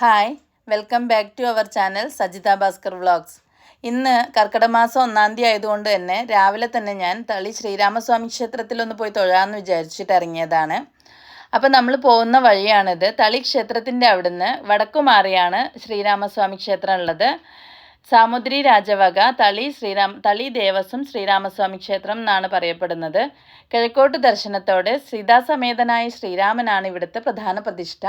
Hi welcome back to our channel Sajitha Bhaskar vlogs ഇന്ന് കർക്കിടക മാസം ഒന്നാം തീയതി ആയതുകൊണ്ട് തന്നെ രാവിലെ തന്നെ ഞാൻ തളി ശ്രീരാമസ്വാമി ക്ഷേത്രത്തിലൊന്ന് പോയി തൊഴാമെന്ന് വിചാരിച്ചിട്ട് ഇറങ്ങിയതാണ്. അപ്പോൾ നമ്മൾ പോകുന്ന വഴിയാണിത്. തളി ക്ഷേത്രത്തിന്റെ അവിടുന്ന് വടക്കു മാറിയാണ് ശ്രീരാമസ്വാമി ക്ഷേത്രം ഉള്ളത്. സാമുദ്രി രാജവക തളി ശ്രീരാം തളി ദേവസ്വം ശ്രീരാമസ്വാമി ക്ഷേത്രം എന്നാണ് പറയപ്പെടുന്നത്. കിഴക്കോട്ട് ദർശനത്തോടെ സീതാസമേതനായ ശ്രീരാമനാണ് ഇവിടുത്തെ പ്രധാന പ്രതിഷ്ഠ.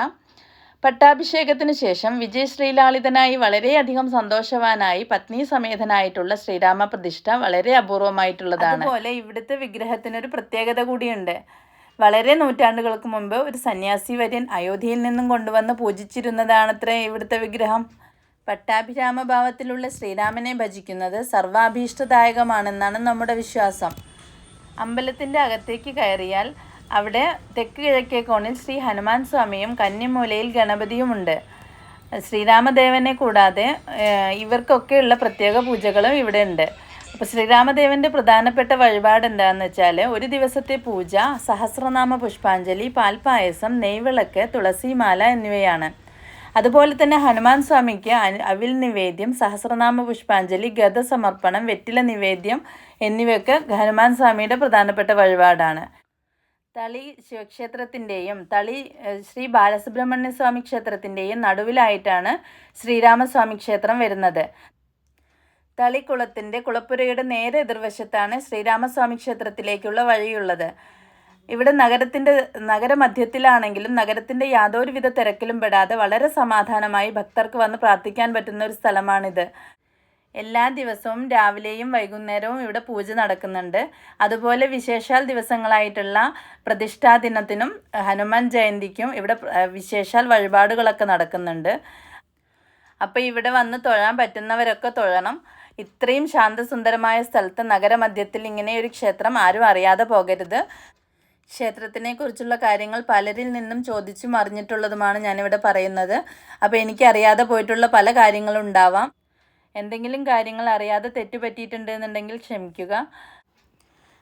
പട്ടാഭിഷേകത്തിനു ശേഷം വിജയ് ശ്രീലാളിതനായി വളരെയധികം സന്തോഷവാനായി പത്നി സമേതനായിട്ടുള്ള ശ്രീരാമ പ്രതിഷ്ഠ വളരെ അപൂർവമായിട്ടുള്ളതാണ്. അതുപോലെ ഇവിടുത്തെ വിഗ്രഹത്തിനൊരു പ്രത്യേകത കൂടിയുണ്ട്. വളരെ നൂറ്റാണ്ടുകൾക്ക് മുമ്പ് ഒരു സന്യാസി വര്യൻ അയോധ്യയിൽ നിന്നും കൊണ്ടുവന്ന് പൂജിച്ചിരുന്നതാണത്രേ ഇവിടുത്തെ വിഗ്രഹം. പട്ടാഭിരാമഭാവത്തിലുള്ള ശ്രീരാമനെ ഭജിക്കുന്നത് സർവാഭീഷ്ടദായകമാണെന്നാണ് നമ്മുടെ വിശ്വാസം. അമ്പലത്തിന്റെ അകത്തേക്ക് കയറിയാൽ അവിടെ തെക്ക് കിഴക്കേ കോണിൽ ശ്രീ ഹനുമാൻ സ്വാമിയും കന്നിമൂലയിൽ ഗണപതിയുമുണ്ട് ശ്രീരാമദേവനെ കൂടാതെ ഇവർക്കൊക്കെയുള്ള പ്രത്യേക പൂജകളും ഇവിടെ ഉണ്ട്. അപ്പോൾ ശ്രീരാമദേവന്റെ പ്രധാനപ്പെട്ട വഴിപാട് എന്താണെന്ന് വെച്ചാൽ ഒരു ദിവസത്തെ പൂജ സഹസ്രനാമ പുഷ്പാഞ്ജലി പാൽപ്പായസം നെയ്വിളക്ക് തുളസിമാല എന്നിവയാണ്. അതുപോലെ തന്നെ ഹനുമാൻ സ്വാമിക്ക് അവിൽ നിവേദ്യം സഹസ്രനാമ പുഷ്പാഞ്ജലി ഗതസമർപ്പണം വെറ്റില നിവേദ്യം എന്നിവയൊക്കെ ഹനുമാൻ സ്വാമിയുടെ പ്രധാനപ്പെട്ട വഴിപാടാണ്. തളി ശിവക്ഷേത്രത്തിന്റെയും തളി ശ്രീ ബാലസുബ്രഹ്മണ്യ സ്വാമി ക്ഷേത്രത്തിന്റെയും നടുവിലായിട്ടാണ് ശ്രീരാമസ്വാമി ക്ഷേത്രം വരുന്നത്. തളിക്കുളത്തിന്റെ കുളപ്പുരയുടെ നേരെ എതിർവശത്താണ് ശ്രീരാമസ്വാമി ക്ഷേത്രത്തിലേക്കുള്ള വഴിയുള്ളത്. ഇവിടെ നഗരത്തിന്റെ നഗരമധ്യത്തിലാണെങ്കിലും നഗരത്തിന്റെ യാതൊരുവിധ തിരക്കിലും പെടാതെ വളരെ സമാധാനമായി ഭക്തർക്ക് വന്ന് പ്രാർത്ഥിക്കാൻ പറ്റുന്ന ഒരു സ്ഥലമാണിത്. എല്ലാ ദിവസവും രാവിലെയും വൈകുന്നേരവും ഇവിടെ പൂജ നടക്കുന്നുണ്ട്. അതുപോലെ വിശേഷാൽ ദിവസങ്ങളായിട്ടുള്ള പ്രതിഷ്ഠാ ദിനത്തിനും ഹനുമാൻ ജയന്തിക്കും ഇവിടെ വിശേഷാൽ വഴിപാടുകളൊക്കെ നടക്കുന്നുണ്ട്. അപ്പോൾ ഇവിടെ വന്ന് തൊഴാൻ പറ്റുന്നവരൊക്കെ തൊഴണം. ഇത്രയും ശാന്തസുന്ദരമായ സ്ഥലത്ത് നഗരമധ്യത്തിൽ ഇങ്ങനെ ഒരു ക്ഷേത്രം ആരും അറിയാതെ പോകരുത്. ക്ഷേത്രത്തിനെ കുറിച്ചുള്ള കാര്യങ്ങൾ പലരിൽ നിന്നും ചോദിച്ചും അറിഞ്ഞിട്ടുള്ളതുമാണ് ഞാനിവിടെ പറയുന്നത്. അപ്പോൾ എനിക്കറിയാതെ പോയിട്ടുള്ള പല കാര്യങ്ങളും ഉണ്ടാവാം. എന്തെങ്കിലും കാര്യങ്ങൾ അറിയാതെ തെറ്റുപറ്റിയിട്ടുണ്ട് എന്നുണ്ടെങ്കിൽ ക്ഷമിക്കുക.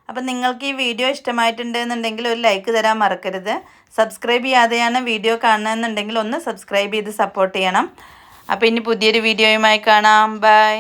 അപ്പം നിങ്ങൾക്ക് ഈ വീഡിയോ ഇഷ്ടമായിട്ടുണ്ട് എന്നുണ്ടെങ്കിൽ ഒരു ലൈക്ക് തരാൻ മറക്കരുത്. സബ്സ്ക്രൈബ് ചെയ്യാതെയാണ് വീഡിയോ കാണുന്നതെന്നുണ്ടെങ്കിൽ ഒന്ന് സബ്സ്ക്രൈബ് ചെയ്ത് സപ്പോർട്ട് ചെയ്യണം. അപ്പോൾ ഇനി പുതിയൊരു വീഡിയോയുമായി കാണാം. ബൈ